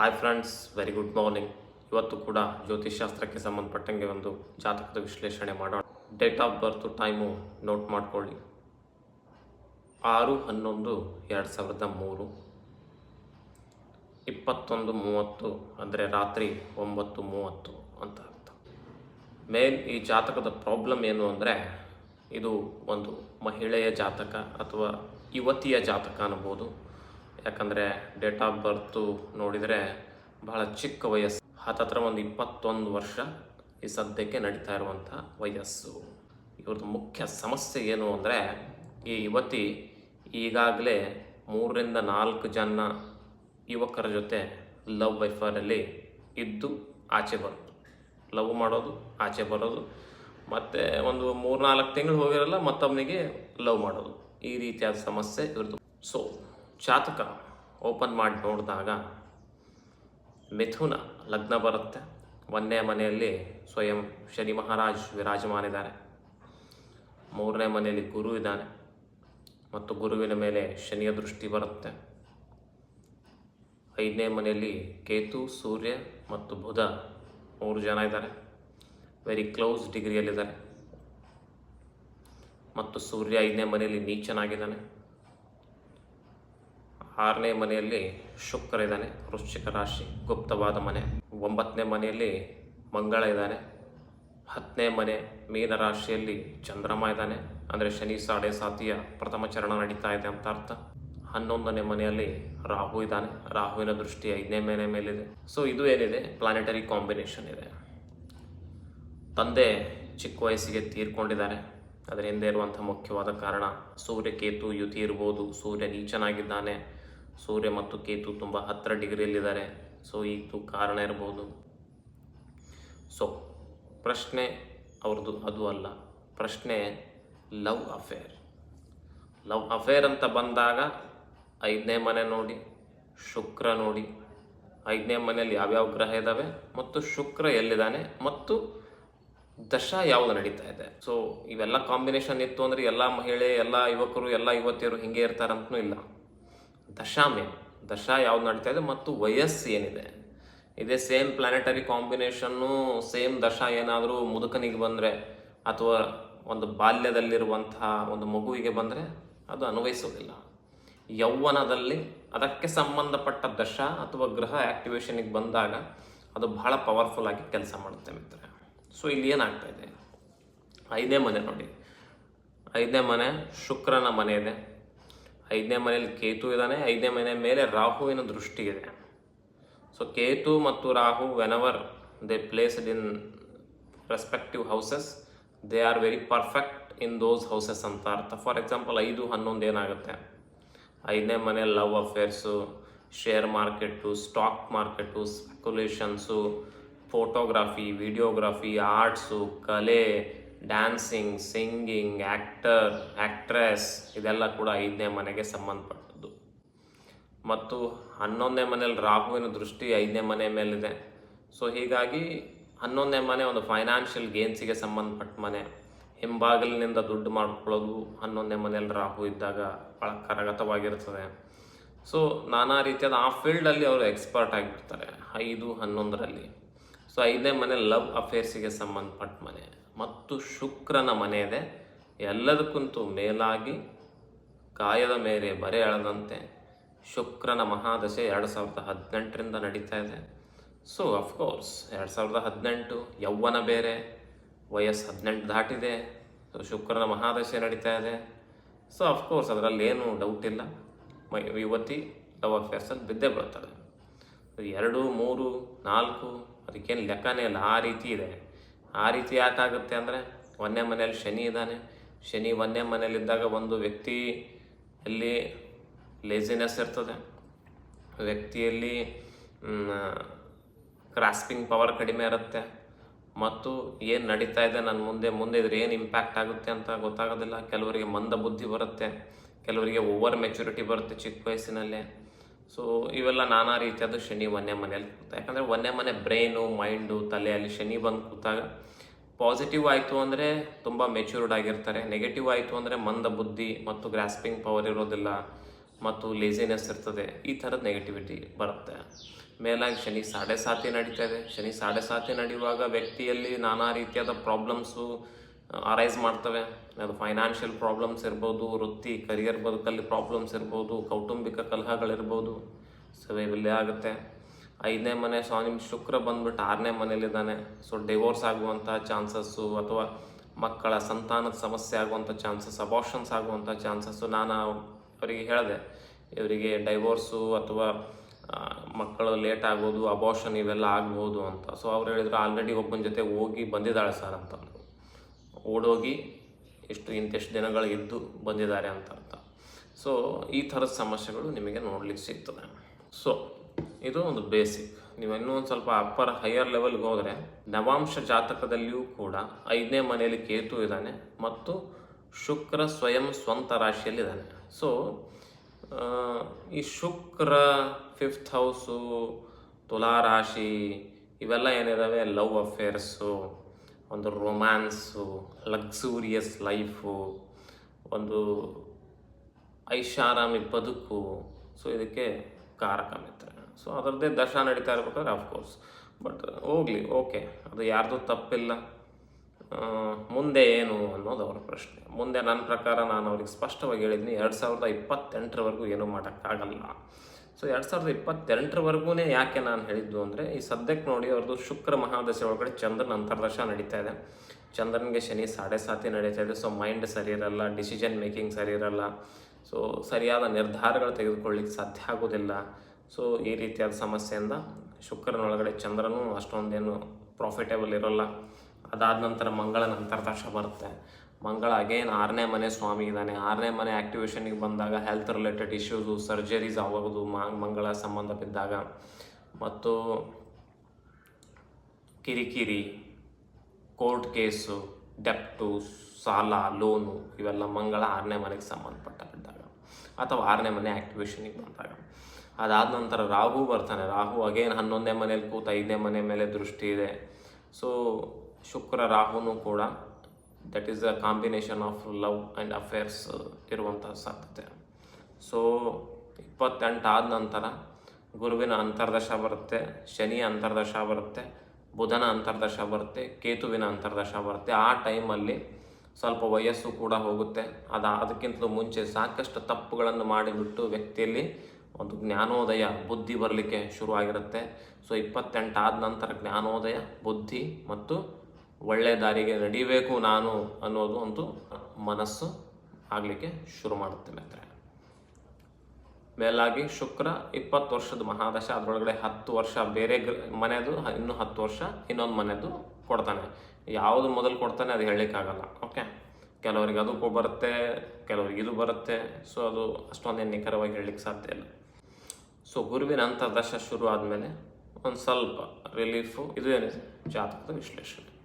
Hi friends very good morning ಇವತ್ತು ಕೂಡ ಜ್ಯೋತಿಷ್ಶಾಸ್ತ್ರಕ್ಕೆ ಸಂಬಂಧಪಟ್ಟಂಗೆ ಒಂದು ಜಾತಕದ ವಿಶ್ಲೇಷಣೆ ಮಾಡೋಣ. Date of birth time note ಮಾಡ್ಕೊಳ್ಳಿ. ಆರು, ಹನ್ನೊಂದು, ಎರಡು ಸಾವಿರದ ಮೂರು. ಇಪ್ಪತ್ತೊಂದು, ಮೂವತ್ತು, ಅಂದರೆ ರಾತ್ರಿ ಒಂಬತ್ತು, ಮೂವತ್ತು ಅಂತ ಅರ್ಥ. ಮೇನ್ ಈ ಜಾತಕದ ಪ್ರಾಬ್ಲಮ್ ಏನು ಅಂದರೆ, ಇದು ಒಂದು ಮಹಿಳೆಯ ಜಾತಕ ಅಥವಾ ಯುವತಿಯ ಜಾತಕ ಅನ್ಬೋದು. ಯಾಕಂದರೆ ಡೇಟ್ ಆಫ್ ಬರ್ತು ನೋಡಿದರೆ ಬಹಳ ಚಿಕ್ಕ ವಯಸ್ಸು. ಹತ್ತತ್ರ ಒಂದು ಇಪ್ಪತ್ತೊಂದು ವರ್ಷ ಈ ಸದ್ಯಕ್ಕೆ ನಡೀತಾ ಇರುವಂಥ ವಯಸ್ಸು. ಇವ್ರದ್ದು ಮುಖ್ಯ ಸಮಸ್ಯೆ ಏನು ಅಂದರೆ ಈ ಯುವತಿ ಈಗಾಗಲೇ ಮೂರರಿಂದ ನಾಲ್ಕು ಜನ ಯುವಕರ ಜೊತೆ ಲವ್ ವೈಫರಲ್ಲಿ ಇದ್ದು ಆಚೆ ಬರೋದು ಲವ್ ಮಾಡೋದು, ಆಚೆ ಬರೋದು, ಮತ್ತು ಒಂದು ಮೂರ್ನಾಲ್ಕು ತಿಂಗಳು ಹೋಗಿರಲ್ಲ ಮತ್ತೊಬ್ಬನಿಗೆ ಲವ್ ಮಾಡೋದು. ಈ ರೀತಿಯಾದ ಸಮಸ್ಯೆ ಇವ್ರದ್ದು ಸೊ ಜಾತಕ ಓಪನ್ ಮಾಡಿ ನೋಡಿದಾಗ ಮಿಥುನ ಲಗ್ನ ಬರುತ್ತೆ. ಒಂದನೇ ಮನೆಯಲ್ಲಿ ಸ್ವಯಂ ಶನಿ ಮಹಾರಾಜ್ ವಿರಾಜಮಾನಿದ್ದಾರೆ ಮೂರನೇ ಮನೆಯಲ್ಲಿ ಗುರು ಇದ್ದಾನೆ ಮತ್ತು ಗುರುವಿನ ಮೇಲೆ ಶನಿಯ ದೃಷ್ಟಿ ಬರುತ್ತೆ. ಐದನೇ ಮನೆಯಲ್ಲಿ ಕೇತು, ಸೂರ್ಯ ಮತ್ತು ಬುಧ ಮೂರು ಜನ ಇದ್ದಾರೆ. ವೆರಿ ಕ್ಲೋಸ್ ಡಿಗ್ರಿಯಲ್ಲಿದ್ದಾರೆ ಮತ್ತು ಸೂರ್ಯ ಐದನೇ ಮನೆಯಲ್ಲಿ ನೀಚನಾಗಿದ್ದಾನೆ. ಆರನೇ ಮನೆಯಲ್ಲಿ ಶುಕ್ರ ಇದ್ದಾನೆ, ವೃಶ್ಚಿಕ ರಾಶಿ, ಗುಪ್ತವಾದ ಮನೆ. ಒಂಬತ್ತನೇ ಮನೆಯಲ್ಲಿ ಮಂಗಳ ಇದ್ದಾನೆ. ಹತ್ತನೇ ಮನೆ ಮೀನ ರಾಶಿಯಲ್ಲಿ ಚಂದ್ರಮ ಇದ್ದಾನೆ. ಅಂದರೆ ಶನಿ, ಸಾಡೆ, ಸಾತಿಯ ಪ್ರಥಮ ಚರಣ ನಡೀತಾ ಇದೆ ಅಂತ ಅರ್ಥ. ಹನ್ನೊಂದನೇ ಮನೆಯಲ್ಲಿ ರಾಹು ಇದ್ದಾನೆ. ರಾಹುವಿನ ದೃಷ್ಟಿ ಐದನೇ ಮನೆ ಮೇಲಿದೆ. ಸೊ ಇದು ಏನಿದೆ? ಪ್ಲಾನೆಟರಿ ಕಾಂಬಿನೇಷನ್ ಇದೆ. ತಂದೆ ಚಿಕ್ಕ ವಯಸ್ಸಿಗೆ ತೀರ್ಕೊಂಡಿದ್ದಾರೆ. ಅದರ ಹಿಂದೆ ಇರುವಂಥ ಮುಖ್ಯವಾದ ಕಾರಣ ಸೂರ್ಯ ಕೇತು ಯುತಿ ಇರ್ಬೋದು. ಸೂರ್ಯ ನೀಚನಾಗಿದ್ದಾನೆ. ಸೂರ್ಯ ಮತ್ತು ಕೇತು ತುಂಬ ಹತ್ತಿರ ಡಿಗ್ರಿಯಲ್ಲಿದ್ದಾರೆ. ಸೊ ಇದು ಕಾರಣ ಇರ್ಬೋದು. ಸೊ, ಪ್ರಶ್ನೆ ಅವ್ರದ್ದು ಅದು ಅಲ್ಲ. ಪ್ರಶ್ನೆ, ಲವ್ ಅಫೇರ್. ಲವ್ ಅಫೇರ್ ಅಂತ ಬಂದಾಗ ಐದನೇ ಮನೆ ನೋಡಿ, ಶುಕ್ರ ನೋಡಿ. ಐದನೇ ಮನೆಯಲ್ಲಿ ಯಾವ್ಯಾವ ಗ್ರಹ ಇದ್ದಾವೆ ಮತ್ತು ಶುಕ್ರ ಎಲ್ಲಿದ್ದಾನೆ ಮತ್ತು ದಶ ಯಾವುದು ನಡೀತಾ ಇದೆ. ಸೊ, ಇವೆಲ್ಲ ಕಾಂಬಿನೇಷನ್ ಇತ್ತು ಅಂದರೆ ಎಲ್ಲ ಮಹಿಳೆ, ಎಲ್ಲ ಯುವಕರು, ಎಲ್ಲ ಯುವತಿಯರು ಹಿಂಗೆ ಇರ್ತಾರಂತೂ ಇಲ್ಲ. ದಶಾ ದಶ ಯಾವ್ದು ನಡೀತಾ ಇದೆ ಮತ್ತು ವಯಸ್ಸು ಏನಿದೆ? ಇದೇ ಸೇಮ್ ಪ್ಲಾನೆಟರಿ ಕಾಂಬಿನೇಷನ್ನು ಸೇಮ್ ದಶ ಏನಾದರೂ ಮುದುಕನಿಗೆ ಬಂದರೆ ಅಥವಾ ಒಂದು ಬಾಲ್ಯದಲ್ಲಿರುವಂತಹ ಒಂದು ಮಗುವಿಗೆ ಬಂದರೆ ಅದು ಅನ್ವಯಿಸೋದಿಲ್ಲ ಯೌವನದಲ್ಲಿ ಅದಕ್ಕೆ ಸಂಬಂಧಪಟ್ಟ ದಶ ಅಥವಾ ಗ್ರಹ ಆಕ್ಟಿವೇಶನಿಗೆ ಬಂದಾಗ ಅದು ಬಹಳ ಪವರ್ಫುಲ್ ಆಗಿ ಕೆಲಸ ಮಾಡುತ್ತೆ ಮಿತ್ರ ಸೊ ಇಲ್ಲಿ ಏನಾಗ್ತಾ ಇದೆ? ಐದನೇ ಮನೆ ನೋಡಿ. ಐದನೇ ಮನೆ ಶುಕ್ರನ ಮನೆ ಇದೆ. ಐದನೇ ಮನೆಯಲ್ಲಿ ಕೇತು ಇದ್ದಾನೆ, ಐದನೇ ಮನೆ ಮೇಲೆ ರಾಹುವಿನ ದೃಷ್ಟಿ ಇದೆ. ಸೊ ಕೇತು ಮತ್ತು Rahu whenever they placed in respective houses they are very perfect in those houses ಅಂತ ಅರ್ಥ. ಫಾರ್ ಎಕ್ಸಾಂಪಲ್ ಐದು, ಹನ್ನೊಂದು ಏನಾಗುತ್ತೆ? ಐದನೇ ಮನೆ love affairs share market stock market speculations photography videography arts ಕಲೆ ಡ್ಯಾನ್ಸಿಂಗ್ ಸಿಂಗಿಂಗ್ ಆ್ಯಕ್ಟರ್ ಆ್ಯಕ್ಟ್ರೆಸ್ ಇದೆಲ್ಲ ಕೂಡ ಐದನೇ ಮನೆಗೆ ಸಂಬಂಧಪಟ್ಟದ್ದು. ಮತ್ತು ಹನ್ನೊಂದನೇ ಮನೇಲಿ ರಾಹುವಿನ ದೃಷ್ಟಿ ಐದನೇ ಮನೆ ಮೇಲಿದೆ. ಸೊ ಹೀಗಾಗಿ ಹನ್ನೊಂದನೇ ಮನೆ ಒಂದು ಫೈನಾನ್ಷಿಯಲ್ ಗೇನ್ಸಿಗೆ ಸಂಬಂಧಪಟ್ಟ ಮನೆ. ಹಿಂಬಾಗಿಲಿನಿಂದ ದುಡ್ಡು ಮಾಡ್ಕೊಳ್ಳೋದು ಹನ್ನೊಂದನೇ ಮನೆಯಲ್ಲಿ ರಾಹು ಇದ್ದಾಗ ಭಾಳ ಕರಗತವಾಗಿರ್ತದೆ. ಸೊ ನಾನಾ ರೀತಿಯಾದ ಆ ಫೀಲ್ಡಲ್ಲಿ ಅವರು ಎಕ್ಸ್ಪರ್ಟ್ ಆಗಿರ್ತಾರೆ, ಐದು ಹನ್ನೊಂದರಲ್ಲಿ. ಸೊ ಐದನೇ ಮನೆ ಲವ್ ಅಫೇರ್ಸಿಗೆ ಸಂಬಂಧಪಟ್ಟ ಮನೆ. ಮತ್ತು ಶುಕ್ರನ ಮನೆ ಇದೆ ಎಲ್ಲದಕ್ಕಂತೂ ಮೇಲಾಗಿ ಕಾಯದ ಮೇಲೆ ಬರೆ ಎಳೆದಂತೆ ಶುಕ್ರನ ಮಹಾದಶೆ ಎರಡು ಸಾವಿರದ ಹದಿನೆಂಟರಿಂದ ನಡೀತಾ ಇದೆ. ಸೊ ಅಫ್ಕೋರ್ಸ್ ಎರಡು ಸಾವಿರದ ಹದಿನೆಂಟು ಯೌವನ ಬೇರೆ, ವಯಸ್ಸು ಹದಿನೆಂಟು ದಾಟಿದೆ ಸೊ ಶುಕ್ರನ ಮಹಾದಶೆ ನಡೀತಾ ಇದೆ. ಸೊ ಅಫ್ಕೋರ್ಸ್ ಅದರಲ್ಲಿ ಏನು ಡೌಟ್ ಇಲ್ಲ. ಮೈ ಯುವತಿ ಲವ್ ಅಫೇರ್ಸಲ್ಲಿ ಬಿದ್ದೇ ಬೀಳ್ತಾರೆ ಎರಡು, ಮೂರು, ನಾಲ್ಕು, ಅದಕ್ಕೇನು ಲೆಕ್ಕನೇ ಇಲ್ಲ. ಆ ರೀತಿ ಇದೆ. ಆ ರೀತಿ ಯಾಕಾಗುತ್ತೆ ಅಂದರೆ ಒಂದನೇ ಮನೆಯಲ್ಲಿ ಶನಿ ಇದ್ದಾನೆ. ಶನಿ ಒಂದನೇ ಮನೆಯಲ್ಲಿದ್ದಾಗ ಒಂದು ವ್ಯಕ್ತಿ ಅಲ್ಲಿ ಲೇಸಿನೆಸ್ ಇರ್ತದೆ. ವ್ಯಕ್ತಿಯಲ್ಲಿ ಕ್ರಾಸ್ಪಿಂಗ್ ಪವರ್ ಕಡಿಮೆ ಇರುತ್ತೆ. ಮತ್ತು ಏನು ನಡೀತಾ ಇದೆ ನನ್ನ ಮುಂದೆ ಮುಂದೆ ಇದ್ರೆ ಏನು ಇಂಪ್ಯಾಕ್ಟ್ ಆಗುತ್ತೆ ಅಂತ ಗೊತ್ತಾಗೋದಿಲ್ಲ. ಕೆಲವರಿಗೆ ಮಂದ ಬುದ್ಧಿ ಬರುತ್ತೆ. ಕೆಲವರಿಗೆ ಓವರ್ ಮೆಚುರಿಟಿ ಬರುತ್ತೆ ಚಿಕ್ಕ ವಯಸ್ಸಿನಲ್ಲೇ. ಸೊ ಇವೆಲ್ಲ ನಾನಾ ರೀತಿಯಾದ ಶನಿ ಒಂದೇ ಮನೆಯಲ್ಲಿ ಕೂತ ಯಾಕಂದರೆ ಒಂದೇ ಮನೆ ಬ್ರೈನು ಮೈಂಡು ತಲೆಯಲ್ಲಿ ಶನಿ ಬಂದು ಕೂತಾಗ ಪಾಸಿಟಿವ್ ಆಯಿತು ಅಂದರೆ ತುಂಬ ಮೆಚ್ಯೂರ್ಡ್ ಆಗಿರ್ತಾರೆ. ನೆಗೆಟಿವ್ ಆಯಿತು ಅಂದರೆ ಮಂದ ಬುದ್ಧಿ ಮತ್ತು ಗ್ರಾಸ್ಪಿಂಗ್ ಪವರ್ ಇರೋದಿಲ್ಲ ಮತ್ತು ಲೇಸಿನೆಸ್ ಇರ್ತದೆ. ಈ ಥರದ ನೆಗೆಟಿವಿಟಿ ಬರುತ್ತೆ. ಮೇಲಾಗಿ ಶನಿ ಸಾಡೆ ಸಾತಿ ನಡೀತಾ ಇದೆ. ಶನಿ ಸಾಡೆ ಸಾತಿ ನಡೆಯುವಾಗ ವ್ಯಕ್ತಿಯಲ್ಲಿ ನಾನಾ ರೀತಿಯಾದ ಪ್ರಾಬ್ಲಮ್ಸು ಅರೈಸ್ ಮಾಡ್ತವೆ. ಅದು ಫೈನಾನ್ಷಿಯಲ್ ಪ್ರಾಬ್ಲಮ್ಸ್ ಇರ್ಬೋದು, ವೃತ್ತಿ ಕರಿಯರ್ ಬದುಕಲ್ಲಿ ಪ್ರಾಬ್ಲಮ್ಸ್ ಇರ್ಬೋದು, ಕೌಟುಂಬಿಕ ಕಲಹಗಳಿರ್ಬೋದು. ಸೊ ಇವೆಲ್ಲೇ ಆಗುತ್ತೆ. ಐದನೇ ಮನೆ ಸ್ವಾಮಿ ಶುಕ್ರ ಬಂದ್ಬಿಟ್ಟು ಆರನೇ ಮನೇಲಿದ್ದಾನೆ ಸೊ ಡಿವೋರ್ಸ್ ಆಗುವಂಥ ಚಾನ್ಸಸ್ಸು ಅಥವಾ ಮಕ್ಕಳ ಸಂತಾನದ ಸಮಸ್ಯೆ ಆಗುವಂಥ ಚಾನ್ಸಸ್ ಅಬಾಷನ್ಸ್ ಆಗುವಂಥ ಚಾನ್ಸಸ್ಸು ನಾನು ಅವರಿಗೆ ಹೇಳಿದೆ, ಇವರಿಗೆ ಡೈವೋರ್ಸು ಅಥವಾ ಮಕ್ಕಳು ಲೇಟ್ ಆಗೋದು ಅಬಾಷನ್ ಇವೆಲ್ಲ ಆಗ್ಬೋದು ಅಂತ. ಸೊ ಅವ್ರು ಹೇಳಿದ್ರು, ಆಲ್ರೆಡಿ ಒಬ್ಬನ ಜೊತೆ ಹೋಗಿ ಬಂದಿದ್ದಾಳೆ ಸರ್ ಅಂತಂದರು ಓಡೋಗಿ ಎಷ್ಟು ಇಂತಿಷ್ಟು ದಿನಗಳು ಇದ್ದು ಬಂದಿದ್ದಾರೆ ಅಂತ ಅರ್ಥ. ಸೊ ಈ ಥರದ ಸಮಸ್ಯೆಗಳು ನಿಮಗೆ ನೋಡ್ಲಿಕ್ಕೆ ಸಿಗ್ತದೆ. ಸೊ ಇದು ಒಂದು ಬೇಸಿಕ್ ನೀವು ಇನ್ನೂ ಸ್ವಲ್ಪ ಅಪ್ಪರ್ ಹೈಯರ್ ಲೆವೆಲ್ಗೆ ಹೋದರೆ, ನವಾಂಶ ಜಾತಕದಲ್ಲಿಯೂ ಕೂಡ ಐದನೇ ಮನೆಯಲ್ಲಿ ಕೇತು ಇದ್ದಾನೆ ಮತ್ತು ಶುಕ್ರ ಸ್ವಯಂ ಸ್ವಂತ ರಾಶಿಯಲ್ಲಿದ್ದಾನೆ ಸೊ ಈ ಶುಕ್ರ ಫಿಫ್ತ್ ಹೌಸು ತುಲಾ ರಾಶಿ ಇವೆಲ್ಲ ಏನಿದ್ದಾವೆ? ಲವ್ ಅಫೇರ್ಸು ಒಂದು ರೊಮ್ಯಾನ್ಸು ಲಕ್ಸೂರಿಯಸ್ ಲೈಫು ಒಂದು ಐಷಾರಾಮಿ ಬದುಕು ಸೊ ಇದಕ್ಕೆ ಕಾರಕ ಮಿತ್ರ ಸೊ ಅದರದ್ದೇ ದಶ ನಡೀತಾ ಇರ್ಬೇಕಾದ್ರೆ ಅಫ್ಕೋರ್ಸ್ ಬಟ್ ಹೋಗಲಿ ಓಕೆ ಅದು ಯಾರ್ದು ತಪ್ಪಿಲ್ಲ. ಮುಂದೆ ಏನು ಅನ್ನೋದು ಅವರ ಪ್ರಶ್ನೆ. ಮುಂದೆ ನನ್ನ ಪ್ರಕಾರ ನಾನು ಅವ್ರಿಗೆ ಸ್ಪಷ್ಟವಾಗಿ ಹೇಳಿದ್ದೀನಿ, ಎರಡು ಸಾವಿರದ ಇಪ್ಪತ್ತೆಂಟರವರೆಗೂ ಏನೂ ಮಾಡೋಕ್ಕಾಗಲ್ಲ. ಸೊ ಎರಡು ಸಾವಿರದ ಇಪ್ಪತ್ತೆಂಟರವರೆಗೂ ಯಾಕೆ ನಾನು ಹೇಳಿದ್ದು ಅಂದರೆ, ಈ ಸದ್ಯಕ್ಕೆ ನೋಡಿ ಅವ್ರದ್ದು ಶುಕ್ರ ಮಹಾದಶೆ ಒಳಗಡೆ ಚಂದ್ರನ ಅಂತರ್ದಶ ನಡೀತಾ ಇದೆ. ಚಂದ್ರನಿಗೆ ಶನಿ ಸಾಡೆ ಸಾತಿ ನಡೀತಾ ಇದೆ. ಸೊ ಮೈಂಡ್ ಸರಿ ಇರಲ್ಲ ಡಿಸಿಷನ್ ಮೇಕಿಂಗ್ ಸರಿ ಇರಲ್ಲ. ಸೊ ಸರಿಯಾದ ನಿರ್ಧಾರಗಳು ತೆಗೆದುಕೊಳ್ಳಿಕ್ಕೆ ಸಾಧ್ಯ ಆಗೋದಿಲ್ಲ. ಸೊ ಈ ರೀತಿಯಾದ ಸಮಸ್ಯೆಯಿಂದ ಶುಕ್ರನೊಳಗಡೆ ಚಂದ್ರನೂ ಅಷ್ಟೊಂದೇನು ಪ್ರಾಫಿಟೇಬಲ್ ಇರೋಲ್ಲ. ಅದಾದ ನಂತರ ಮಂಗಳನ ಅಂತರ್ದಶ ಬರುತ್ತೆ. ಮಂಗಳ ಅಗೇನ್ ಆರನೇ ಮನೆ ಸ್ವಾಮಿ ಇದ್ದಾನೆ. ಆರನೇ ಮನೆ ಆ್ಯಕ್ಟಿವೇಶನಿಗೆ ಬಂದಾಗ ಹೆಲ್ತ್ ರಿಲೇಟೆಡ್ ಇಶ್ಯೂಸು ಸರ್ಜರೀಸ್ ಆಗೋದು ಮಂಗಳ ಸಂಬಂಧ ಬಿದ್ದಾಗ. ಮತ್ತು ಕಿರಿಕಿರಿ ಕೋರ್ಟ್ ಕೇಸು ಡೆಪ್ಟು ಸಾಲ ಲೋನು ಇವೆಲ್ಲ ಮಂಗಳ ಆರನೇ ಮನೆಗೆ ಸಂಬಂಧಪಟ್ಟ ಬಿದ್ದಾಗ ಅಥವಾ ಆರನೇ ಮನೆ ಆ್ಯಕ್ಟಿವೇಶನಿಗೆ ಬಂದಾಗ. ಅದಾದ ನಂತರ ರಾಹು ಬರ್ತಾನೆ. ರಾಹು ಅಗೇನ್ ಹನ್ನೊಂದನೇ ಮನೇಲಿ ಕೂತ ಐದನೇ ಮನೆ ಮೇಲೆ ದೃಷ್ಟಿ ಇದೆ. ಸೊ ಶುಕ್ರ ರಾಹುನೂ ಕೂಡ that is the combination of love and affairs ಇರುವಂಥ ಸಾಧ್ಯತೆ. ಸೊ ಇಪ್ಪತ್ತೆಂಟು ಆದ ನಂತರ ಗುರುವಿನ ಅಂತರ್ದಶ ಬರುತ್ತೆ, ಶನಿಯ ಅಂತರ್ದಶ ಬರುತ್ತೆ, ಬುಧನ ಅಂತರ್ದಶ ಬರುತ್ತೆ, ಕೇತುವಿನ ಅಂತರ್ದಶ ಬರುತ್ತೆ. ಆ ಟೈಮಲ್ಲಿ ಸ್ವಲ್ಪ ವಯಸ್ಸು ಕೂಡ ಹೋಗುತ್ತೆ. ಅದು, ಅದಕ್ಕಿಂತಲೂ ಮುಂಚೆ ಸಾಕಷ್ಟು ತಪ್ಪುಗಳನ್ನು ಮಾಡಿಬಿಟ್ಟು ವ್ಯಕ್ತಿಯಲ್ಲಿ ಒಂದು ಜ್ಞಾನೋದಯ, ಬುದ್ಧಿ ಬರಲಿಕ್ಕೆ ಶುರುವಾಗಿರುತ್ತೆ. ಸೊ ಇಪ್ಪತ್ತೆಂಟು ಆದ ನಂತರ ಜ್ಞಾನೋದಯ, ಬುದ್ಧಿ ಮತ್ತು ಒಳ್ಳೆಯ ದಾರಿಗೆ ನಡಿಬೇಕು ನಾನು ಅನ್ನೋದು ಒಂದು ಮನಸ್ಸು ಆಗಲಿಕ್ಕೆ ಶುರು ಮಾಡುತ್ತೆ ಮಿತ್ರ ಮೇಲಾಗಿ ಶುಕ್ರ ಇಪ್ಪತ್ತು ವರ್ಷದ ಮಹಾದಶ, ಅದರೊಳಗಡೆ ಹತ್ತು ವರ್ಷ ಬೇರೆ ಮನೆಯದು ಇನ್ನು ಹತ್ತು ವರ್ಷ ಇನ್ನೊಂದು ಮನೆಯದು ಕೊಡ್ತಾನೆ. ಯಾವುದು ಮೊದಲು ಕೊಡ್ತಾನೆ ಅದು ಹೇಳಲಿಕ್ಕಾಗಲ್ಲ ಓಕೆ ಕೆಲವರಿಗೆ ಅದು ಬರುತ್ತೆ, ಕೆಲವರಿಗೆ ಇದು ಬರುತ್ತೆ ಸೊ ಅದು ಅಷ್ಟೊಂದೇನು ನಿಖರವಾಗಿ ಹೇಳಲಿಕ್ಕೆ ಸಾಧ್ಯ ಇಲ್ಲ. ಸೊ ಗುರುವಿನ ಅಂತರ್ದಶ ಶುರು ಆದಮೇಲೆ ಒಂದು ಸ್ವಲ್ಪ ರಿಲೀಫು ಇದು ಏನಿದೆ? ಜಾತಕದ ವಿಶ್ಲೇಷಣೆ.